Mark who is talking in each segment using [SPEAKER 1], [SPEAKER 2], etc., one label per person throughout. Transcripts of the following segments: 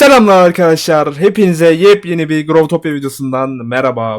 [SPEAKER 1] Selamlar arkadaşlar. Hepinize yepyeni bir Growtopia videosundan merhaba.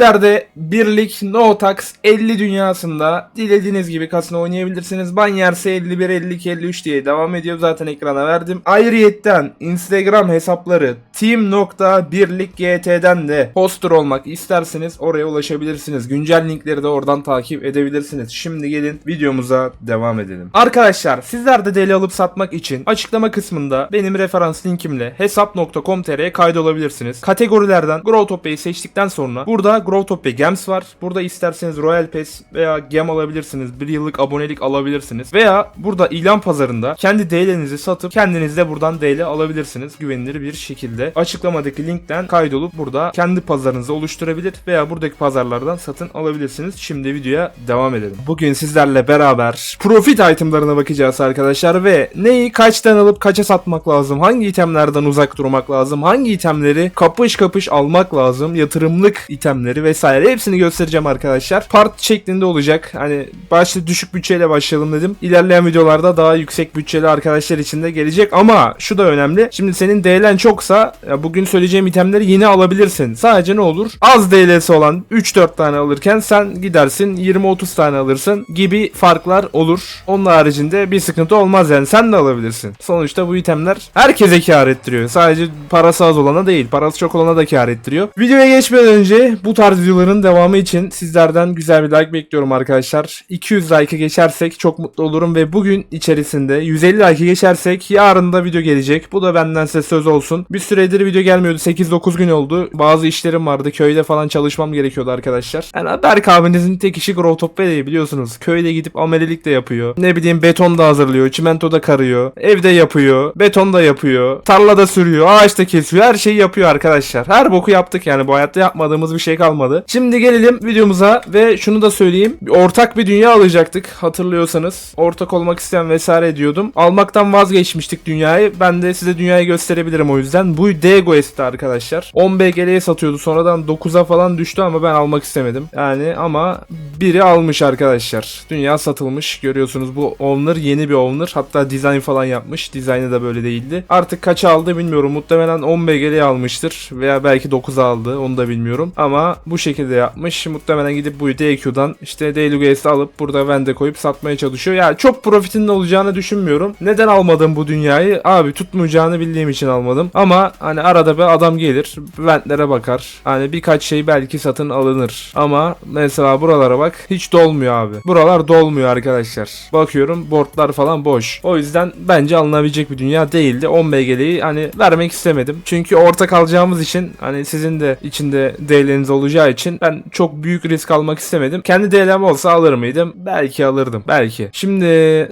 [SPEAKER 1] Sizler de birlik no tax 50 dünyasında dilediğiniz gibi kasino oynayabilirsiniz. Ban yerse 51, 52, 53 diye devam ediyor. Zaten ekrana verdim. Ayrıyetten Instagram hesapları team.birlikgt'den de poster olmak isterseniz oraya ulaşabilirsiniz. Güncel linkleri de oradan takip edebilirsiniz. Şimdi gelin videomuza devam edelim. Arkadaşlar sizler de deli alıp satmak için açıklama kısmında benim referans linkimle hesap.com.tr'ye kaydolabilirsiniz. Kategorilerden Growtopia'yı seçtikten sonra burada Growtopia Gems var. Burada isterseniz Royal Pass veya Gem alabilirsiniz. Bir yıllık abonelik alabilirsiniz. Veya burada ilan pazarında kendi DL'nizi satıp kendiniz de buradan DL alabilirsiniz. Güvenilir bir şekilde. Açıklamadaki linkten kaydolup burada kendi pazarınızı oluşturabilir veya buradaki pazarlardan satın alabilirsiniz. Şimdi videoya devam edelim. Bugün sizlerle beraber profit itemlarına bakacağız arkadaşlar ve neyi kaçtan alıp kaça satmak lazım? Hangi itemlerden uzak durmak lazım? Hangi itemleri kapış kapış almak lazım? Yatırımlık itemleri vesaire hepsini göstereceğim arkadaşlar. Part şeklinde olacak. Hani başta düşük bütçeyle başlayalım dedim. İlerleyen videolarda daha yüksek bütçeli arkadaşlar için de gelecek ama şu da önemli. Şimdi senin DL'n çoksa bugün söyleyeceğim itemleri yine alabilirsin. Sadece ne olur? Az DL'si olan 3-4 tane alırken sen gidersin 20-30 tane alırsın gibi farklar olur. Onun haricinde bir sıkıntı olmaz yani sen de alabilirsin. Sonuçta bu itemler herkese kar ettiriyor. Sadece parası az olana değil, parası çok olana da kar ettiriyor. Videoya geçmeden önce bu tarz videoların devamı için sizlerden güzel bir like bekliyorum arkadaşlar. 200 like'ı geçersek çok mutlu olurum ve bugün içerisinde 150 like'ı geçersek yarın da video gelecek. Bu da benden size söz olsun. Bir süredir video gelmiyordu. 8-9 gün oldu. Bazı işlerim vardı. Köyde falan çalışmam gerekiyordu arkadaşlar. Yani Berk abinizin tek işi Growtopia değil biliyorsunuz. Köyde gidip amelelik de yapıyor. Ne bileyim beton da hazırlıyor. Çimento da karıyor. Evde yapıyor. Beton da yapıyor. Tarlada sürüyor. Ağaçta kesiyor. Her şeyi yapıyor arkadaşlar. Her boku yaptık yani. Bu hayatta yapmadığımız bir şey kalmadı. Şimdi gelelim videomuza ve şunu da söyleyeyim. Ortak bir dünya alacaktık hatırlıyorsanız. Ortak olmak isteyen vesaire diyordum. Almaktan vazgeçmiştik dünyayı. Ben de size dünyayı gösterebilirim o yüzden. Bu DGOS'ti arkadaşlar. 10 BGL'ye satıyordu. Sonradan 9'a falan düştü ama ben almak istemedim. Yani ama biri almış arkadaşlar. Dünya satılmış. Görüyorsunuz bu owner yeni bir owner. Hatta dizayn falan yapmış. Dizaynı da böyle değildi. Artık kaça aldı bilmiyorum. Muhtemelen 10 BGL'ye almıştır. Veya belki 9'a aldı. Onu da bilmiyorum. Ama bu şekilde yapmış. Muhtemelen gidip bu DQ'dan işte DLGS'i alıp burada vende koyup satmaya çalışıyor. Yani çok profitinin olacağını düşünmüyorum. Neden almadım bu dünyayı? Abi tutmayacağını bildiğim için almadım. Ama hani arada bir adam gelir. Ventlere bakar. Hani birkaç şey belki satın alınır. Ama mesela buralara bak. Hiç dolmuyor abi. Buralar dolmuyor arkadaşlar. Bakıyorum boardlar falan boş. O yüzden bence alınabilecek bir dünya değildi. 10 BG'liyi hani vermek istemedim. Çünkü ortak alacağımız için hani sizin de içinde DL'niz olacağı için ben çok büyük risk almak istemedim. Kendi DL'm olsa alır mıydım? Belki alırdım. Belki. Şimdi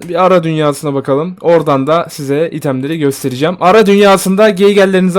[SPEAKER 1] bir ara dünyasına bakalım. Oradan da size itemleri göstereceğim. Ara dünyasında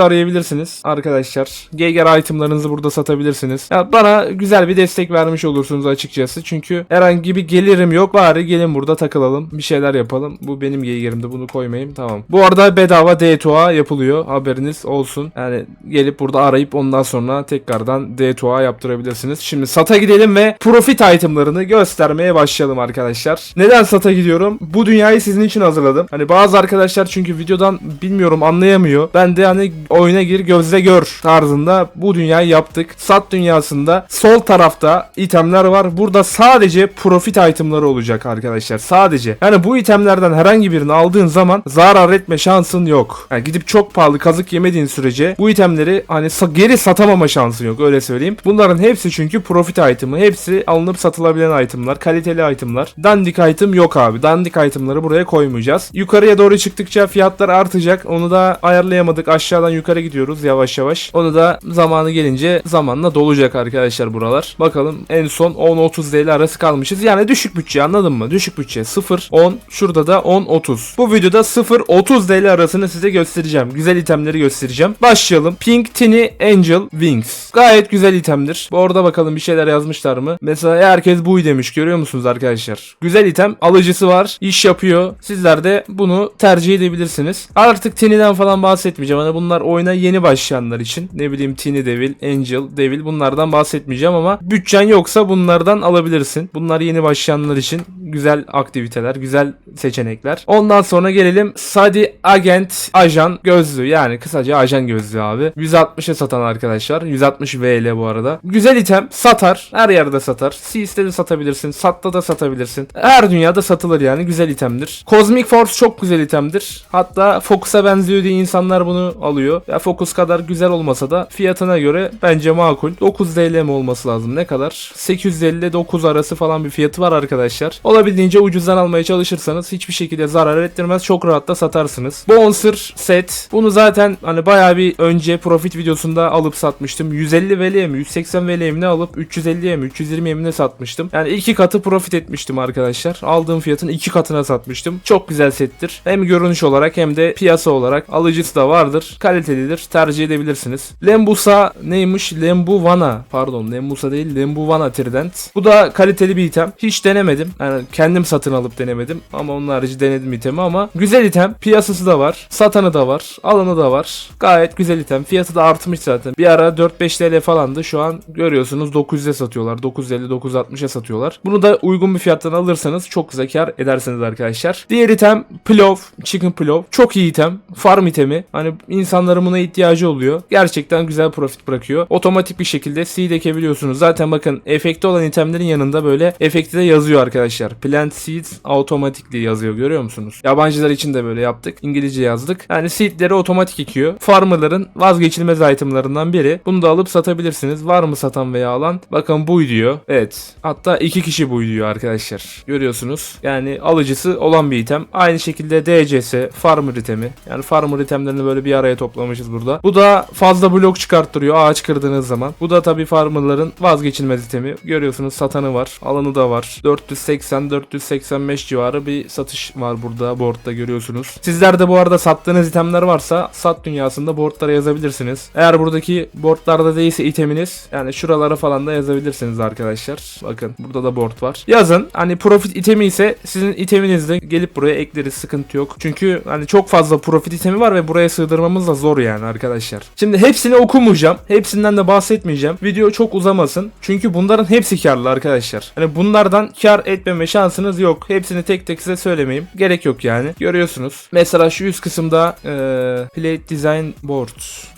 [SPEAKER 1] geygerlerinizi arayabilirsiniz. Arkadaşlar. Geyger itemlarınızı burada satabilirsiniz. Ya bana güzel bir destek vermiş olursunuz açıkçası. Çünkü herhangi bir gelirim yok. Bari gelin burada takılalım. Bir şeyler yapalım. Bu benim geygerimde. Bunu koymayayım. Tamam. Bu arada bedava D2A yapılıyor. Haberiniz olsun. Yani gelip burada arayıp ondan sonra tekrardan D2A yaptırabilirsiniz. Şimdi SAT'a gidelim ve profit itemlarını göstermeye başlayalım arkadaşlar. Neden SAT'a gidiyorum? Bu dünyayı sizin için hazırladım. Hani bazı arkadaşlar çünkü videodan bilmiyorum anlayamıyor. Ben de hani oyuna gir gözle gör tarzında bu dünyayı yaptık. SAT dünyasında sol tarafta itemler var. Burada sadece profit itemları olacak arkadaşlar. Sadece. Yani bu itemlerden herhangi birini aldığın zaman zarar etme şansın yok. Yani gidip çok pahalı kazık yemediğin sürece bu itemleri hani geri satamama şansın yok öyle söyleyeyim. Bunların hepsi çünkü profit item'ı. Hepsi alınıp satılabilen itemlar. Kaliteli itemlar. Dandik item yok abi. Dandik itemları buraya koymayacağız. Yukarıya doğru çıktıkça fiyatlar artacak. Onu da ayarlayamadık. Aşağıdan yukarı gidiyoruz yavaş yavaş. Onu da zamanı gelince zamanla dolacak arkadaşlar buralar. Bakalım en son 10-30 TL arası kalmışız. Yani düşük bütçe anladın mı? Düşük bütçe 0-10 şurada da 10-30. Bu videoda 0-30 TL arasını size göstereceğim. Güzel itemleri göstereceğim. Başlayalım. Pink Tiny Angel Wings. Gayet güzel itemdir. Bu arada bakalım bir şeyler yazmışlar mı? Mesela herkes buy demiş görüyor musunuz arkadaşlar? Güzel item. Alıcısı var. iş yapıyor. Sizler de bunu tercih edebilirsiniz. Artık Tiny'den falan bahsetmeyeceğim. Hani bunlar oyuna yeni başlayanlar için. Ne bileyim Tiny Devil, Angel Devil bunlardan bahsetmeyeceğim ama bütçen yoksa bunlardan alabilirsin. Bunlar yeni başlayanlar için güzel aktiviteler, güzel seçenekler. Ondan sonra gelelim Sadi Agent Ajan gözlüğü. Yani kısaca ajan gözlüğü abi. 160'a satan arkadaşlar. 160 VL bu arada. Güzel item. Satar. Her yerde satar. Seas'te de satabilirsin. Sat'ta da satabilirsin. Her dünyada satılır yani. Güzel itemdir. Cosmic Force çok güzel itemdir. Hatta Focus'a benziyor diye insanlar bunu alıyor. Ya Focus kadar güzel olmasa da fiyatına göre bence makul. 9 TL mi olması lazım? Ne kadar? 850 ile 9 arası falan bir fiyatı var arkadaşlar. Olabildiğince ucuzdan almaya çalışırsanız hiçbir şekilde zarar ettirmez. Çok rahat da satarsınız. Bouncer set. Bunu zaten hani bayağı bir önce profit videosunda alıp satmıştım. 150 VL'ye mi 180 VL'ye mi ne alıp 350'ye mi 320'ye mi ne satmıştım. Yani iki katı profit etmiştim arkadaşlar. Aldığım fiyatın iki katına satmıştım. Çok güzel settir. Hem görünüş olarak hem de piyasa olarak alıcısı da vardır. Kalitelidir. Tercih edebilirsiniz. Lembusa neymiş? Lembuvana. Pardon Lembusa değil Lembuvana Trident. Bu da kaliteli bir item. Hiç denemedim. Yani kendim satın alıp denemedim. Ama onun harici denedim itemi ama güzel item. Piyasası da var. Satanı da var. Alanı da var. Gayet güzel item. Fiyatı da artmış zaten. Bir ara 4-5 TL falandı. Şu an görüyorsunuz 900'e satıyorlar. 950-960'a satıyorlar. Bunu da uygun bir fiyattan alırsanız çok güzel kar edersiniz arkadaşlar. Diğer item Pilov. Chicken Pilov. Çok iyi item. Farm itemi. Hani insanların buna ihtiyacı oluyor. Gerçekten güzel profit bırakıyor. Otomatik bir şekilde seed ekebiliyorsunuz. Zaten bakın efekti olan itemlerin yanında böyle efekti de yazıyor arkadaşlar. Plant Seeds Automatically yazıyor görüyor musunuz? Yabancılar için de böyle yaptık. İngilizce yazdık. Yani seedleri otomatik ekiyor. Farmerların vazgeçilmez itemlarından biri. Bunu da alıp satabilirsiniz. Var mı satan veya alan? Bakın buy diyor. Evet. Hatta iki kişi buy diyor arkadaşlar. Görüyorsunuz. Yani alıcısı olan bir item. Aynı şekilde DCS Farmer itemi. Yani Farmer itemlerini böyle bir araya toplamışız burada. Bu da fazla blok çıkarttırıyor ağaç kırdığınız zaman. Bu da tabii farmerların vazgeçilmez itemi. Görüyorsunuz satanı var. Alanı da var. 480-485 civarı bir satış var burada boardda görüyorsunuz. Sizler de bu arada sattığınız itemler varsa sat dünyasında boardlara yazabilirsiniz. Eğer buradaki boardlarda değilse iteminiz yani şuralara falan da yazabilirsiniz arkadaşlar. Bakın burada da board var. Yazın. Hani profit itemi ise sizin iteminizde gelip buraya ekleriz. Sıkıntı yok. Çünkü hani çok fazla profit itemi var ve buraya sığdırmamız da zor yani arkadaşlar. Şimdi hepsini okumayacağım. Hepsinden de bahsetmeyeceğim. Video çok uzamasın. Çünkü bunların hepsi karlı arkadaşlar. Hani bunlardan kar etmeme şansınız yok. Hepsini tek tek size söylemeyeyim. Gerek yok yani. Görüyorsunuz. Mesela şu üst kısımda eee Plate Design Board.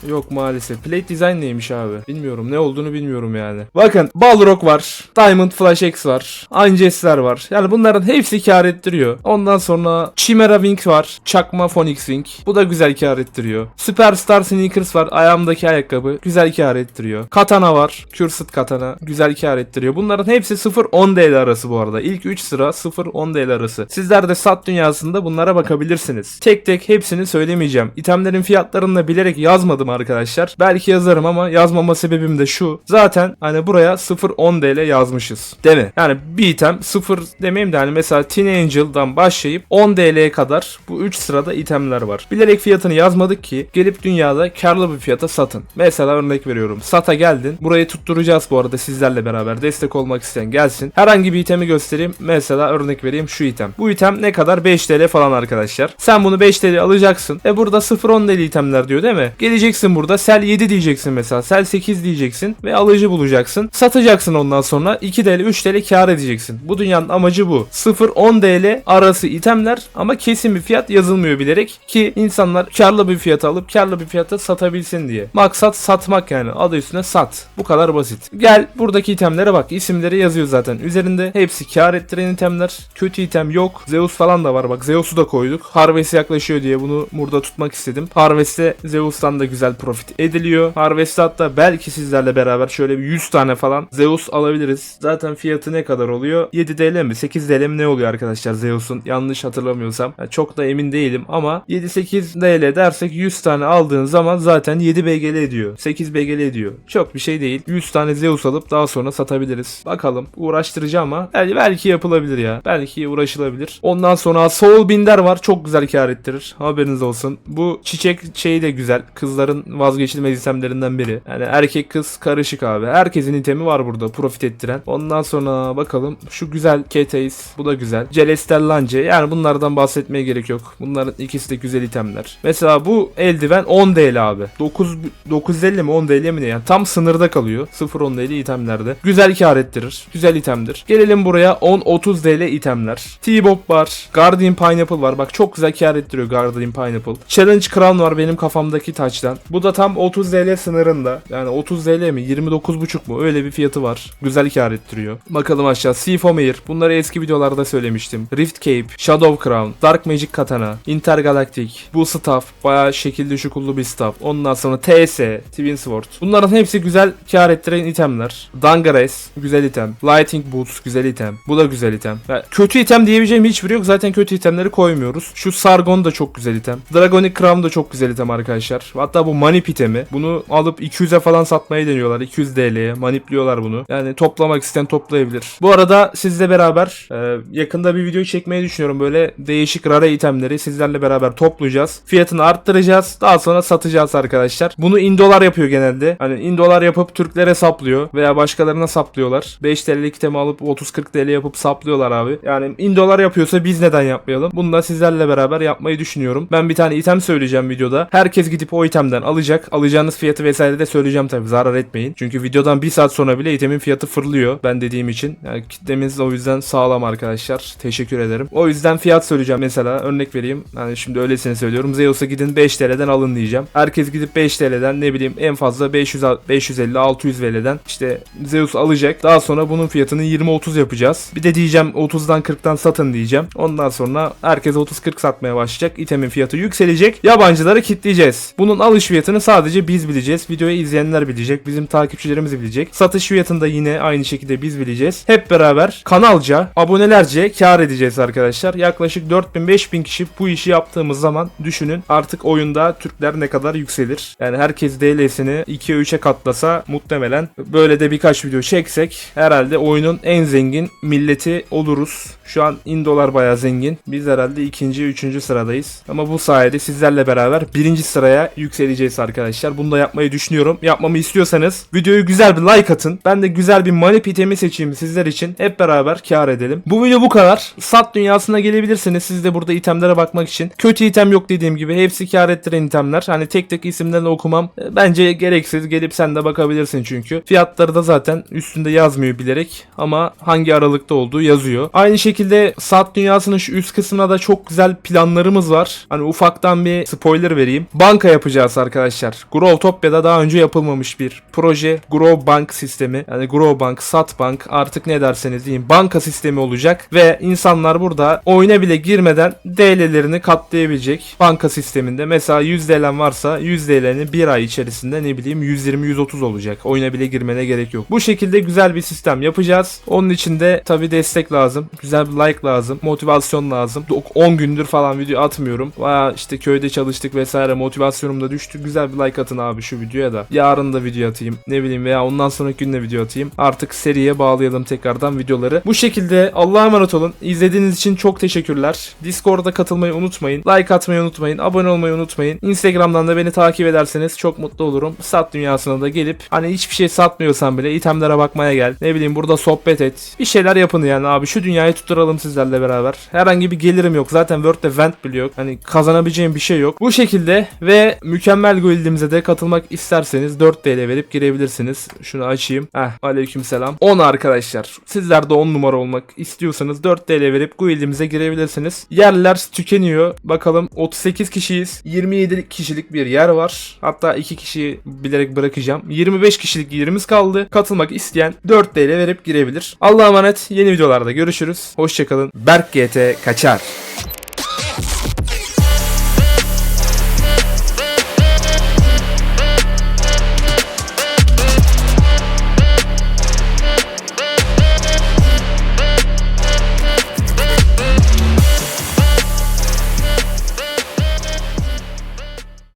[SPEAKER 1] Yok maalesef. Plate Design neymiş abi? Bilmiyorum. Ne olduğunu bilmiyorum yani. Bakın Balrog var. Diamond Flash X var. Anges'ler var. Yani bunların hepsi kar ettiriyor. Ondan sonra Chimera Wing var. Çakma Phoenix Wing. Bu da güzel kar ettiriyor. Superstar Sneakers var. Ayağımdaki ayakkabı. Güzel kar ettiriyor. Katana var. Cursed Katana. Güzel kar ettiriyor. Bunların hepsi 0-10 DL arası bu arada. İlk 3 sıra 0-10 DL arası. Sizler de sat dünyasında bunlara bakabilirsiniz. Tek tek hepsini söylemeyeceğim. İtemlerin fiyatlarını da bilerek yazmadım arkadaşlar. Belki yazarım ama yazmama sebebim de şu. Zaten hani buraya 0-10 DL yazmışız. Değil mi? Yani bir item 0 demeyeyim de hani mesela Teen Angel'dan başlayıp 10 DL'ye kadar bu 3 sırada itemler var. Bilerek fiyatını yazmadık ki gelip dünyada karlı bir fiyata satın. Mesela örnek veriyorum. Sata geldin. Burayı tutturacağız bu arada sizlerle beraber. Destek olmak isteyen gelsin. Herhangi bir itemi göstereyim. Mesela örnek vereyim şu item. Bu item ne kadar? 5 TL falan arkadaşlar. Sen bunu 5 TL alacaksın. E burada 0-10 TL itemler diyor değil mi? Geleceksin burada sel 7 diyeceksin mesela. Sel 8 diyeceksin ve alıcı bulacaksın. Satacaksın ondan sonra 2 TL 3 TL kar edeceksin. Bu dünyanın amacı bu. 0-10 TL arası itemler ama kesin bir fiyat yazılmıyor bilerek ki insanlar karlı bir fiyata alıp karlı bir fiyata satabilsin diye. Maksat satmak yani. Adı üstüne sat. Bu kadar basit. Gel buradaki itemlere bak. İsimleri yazıyor zaten. Üzerinde hepsi kar ettiren itemler. Kötü item yok. Zeus falan da var. Bak Zeus'u da koyduk. Harvest yaklaşıyor diye bunu burada tutmak istedim. Harvest'te Zeus'tan da güzel profit ediliyor. Harvest'te hatta belki sizlerle beraber şöyle bir 100 tane falan Zeus alabiliriz. Zaten fiyatı ne kadar oluyor? 7 TL mi? 8 TL mi ne oluyor arkadaşlar Zeus'un? Yanlış hatırlamıyorsam. Yani çok da emin değilim ama 7-8 TL dersek 100 tane aldığın zaman zaten 7 BGL ediyor. 8 BGL ediyor. Çok bir şey değil. 100 tane Zeus alıp daha sonra satabiliriz. Bakalım. Uğraştırıcı ama belki, belki yapılabilir ya. Belki uğraşılabilir. Ondan sonra Soul Binder var. Çok güzel kar ettirir. Haberiniz olsun. Bu çiçek şeyi de güzel. Kızların vazgeçilmez itemlerinden biri. Yani erkek kız karışık abi. Herkesin itemi var burada profit ettiren. Ondan sonra bakalım. Şu güzel Keteis. Bu da güzel. Celestel Lance. Yani bunlardan bahsetmeye gerek yok. Bunların ikisi de güzel itemler. Mesela bu eldiven 10 DL abi. 9 950 mi 10 DL mi ne yani tam sınırda kalıyor. 0 10 DL itemlerde. Güzel kar ettirir. Güzel itemdir. Gelelim buraya 10 30 DL itemler. T-Bob var. Guardian Pineapple var. Bak çok güzel kar ettiriyor Guardian Pineapple. Challenge Crown var benim kafamdaki taçtan. Bu da tam 30 DL sınırında. Yani 30 DL mi 29,5 mu öyle bir fiyatı var. Güzel kar ettiriyor. Bakalım aşağı. Seafoam Bunları eski videolarda söylemiştim. Rift Cape, Shadow Crown, Dark Magic Katana, Intergalactic, bu staff, bayağı şekilli şukullu bir staff. Ondan sonra TS, Twin Sword. Bunların hepsi güzel kar ettiren itemler. Dangares, güzel item. Lighting Boots, güzel item. Bu da güzel item. Ya, kötü item diyebileceğim hiçbiri yok. Zaten kötü itemleri koymuyoruz. Şu Sargon da çok güzel item. Dragonic Crown da çok güzel item arkadaşlar. Hatta bu Manip itemi. Bunu alıp 200'e falan satmayı deniyorlar. 200 DL'ye. Manipliyorlar bunu. Yani toplamak isteyen toplayabilir. Bu arada sizle beraber e, yakında bir video çekmeyi düşünüyorum. Böyle değişik rare itemleri sizlerle beraber toplayacağız. Fiyatını arttıracağız. Daha sonra satacağız arkadaşlar. Bunu indolar yapıyor genelde. Hani indolar yapıp Türklere saplıyor veya başkalarına saplıyorlar. 5 TL'lik itemi alıp 30-40 TL yapıp saplıyorlar abi. Yani indolar yapıyorsa biz neden yapmayalım? Bunu da sizlerle beraber yapmayı düşünüyorum. Ben bir tane item söyleyeceğim videoda. Herkes gidip o itemden alacak. Alacağınız fiyatı vesaire de söyleyeceğim tabii. Zarar etmeyin. Çünkü videodan bir saat sonra bile itemin fiyatı fırlıyor. Ben dediğim için. Yani kitlemiz o yüzden sağlam arkadaşlar. Teşekkür ederim. O yüzden fiyat söyleyeceğim mesela. Örnek vereyim. Yani şimdi öylesine söylüyorum. Zeus'a gidin 5 TL'den alın diyeceğim. Herkes gidip 5 TL'den ne bileyim en fazla 500 550 600 VL'den işte Zeus alacak. Daha sonra bunun fiyatını 20-30 yapacağız. Bir de diyeceğim 30'dan 40'tan satın diyeceğim. Ondan sonra herkes 30-40 satmaya başlayacak. İtemin fiyatı yükselecek. Yabancıları kitleyeceğiz. Bunun alış fiyatını sadece biz bileceğiz. Videoyu izleyenler bilecek. Bizim takipçilerimiz bilecek. Satış fiyatını da yine aynı şekilde biz bileceğiz. Hep beraber kanalca, abonelerce kar edeceğiz arkadaşlar. Yaklaşık 4000-5000 kişi bu işi yaptığımız zaman düşünün artık oyunda Türkler ne kadar yükselir. Yani herkes DL'sini 2'ye 3'e katlasa muhtemelen böyle de birkaç video çeksek herhalde oyunun en zengin milleti oluruz. Şu an indolar bayağı zengin. Biz herhalde ikinci, üçüncü sıradayız. Ama bu sayede sizlerle beraber birinci sıraya yükseleceğiz arkadaşlar. Bunu da yapmayı düşünüyorum. Yapmamı istiyorsanız videoyu güzel bir like atın. Ben de güzel bir manip itemi seçeyim sizler için. Hep beraber kar edelim. Bu video bu kadar. Sat dünyasına gelebilirsiniz. Siz de burada itemlere bakmak için. Kötü item yok dediğim gibi. Hepsi kar ettiren itemler. Hani tek tek isimlerini okumam. e, Bence gereksiz. Gelip sen de bakabilirsin çünkü. Fiyatları da zaten üstünde yazmıyor bilerek. Ama hangi aralıkta olduğu yazıyor. Aynı şekilde Sat dünyasının şu üst kısmına da çok güzel planlarımız var. Hani ufaktan bir spoiler vereyim. Banka yapacağız arkadaşlar. Growtopia'da daha önce yapılmamış bir proje. Grow Bank sistemi. Yani Grow Bank, Sat Bank artık ne derseniz deyin. Banka sistemi olacak ve insanlar burada oyuna bile girmeden DL'lerini katlayabilecek banka sisteminde. Mesela 100 DL'm varsa 100 DL'nin bir ay içerisinde ne bileyim 120-130 olacak. Oyuna bile girmene gerek yok. Bu şekilde güzel bir sistem yapacağız. Onun için de tabi destek lazım. Güzel bir like lazım. Motivasyon lazım. 10 gündür falan video atmıyorum. Baya işte köyde çalıştık vesaire motivasyonum da düştü. Güzel bir like atın abi şu videoya da. Yarın da video atayım. Ne bileyim veya ondan sonraki gün de video atayım. Artık seriye bağlayalım tekrardan videoları. Bu şekilde Allah'a emanet olun. İzlediğiniz için çok teşekkürler. Discord'a katılmayı unutmayın. Like atmayı unutmayın. Abone olmayı unutmayın. Instagram'dan da beni takip ederseniz çok mutlu olurum. Sat dünyasına da gelip hani hiçbir şey satmıyorsan bile itemlere bakmaya gel. Ne bileyim burada sohbet et. Bir şeyler yapın yani abi. Şu dünyayı tutturalım sizlerle beraber. Herhangi bir gelirim yok. Zaten World'de vent bile yok. Hani kazanabileceğim bir şey yok. Bu şekilde ve mükemmel guildimize de katılmak isterseniz 4 TL verip girebilirsiniz. Şunu açayım. Heh aleykümselam. 10 arkadaşlar. Sizler de 10 numara olmak istiyorsanız 4 TL verip guildimize girebilirsiniz. Yerler tükeniyor. Bakalım 38 kişiyiz. 27 kişilik bir yer var. Hatta 2 kişiyi bilerek bırakacağım. 25 kişilik yerimiz kaldı. Katılmak isteyen 4 TL verip girebilir. Allah'a emanet. Yeni videolarda görüşürüz. Hoşçakalın. Berk GT kaçar.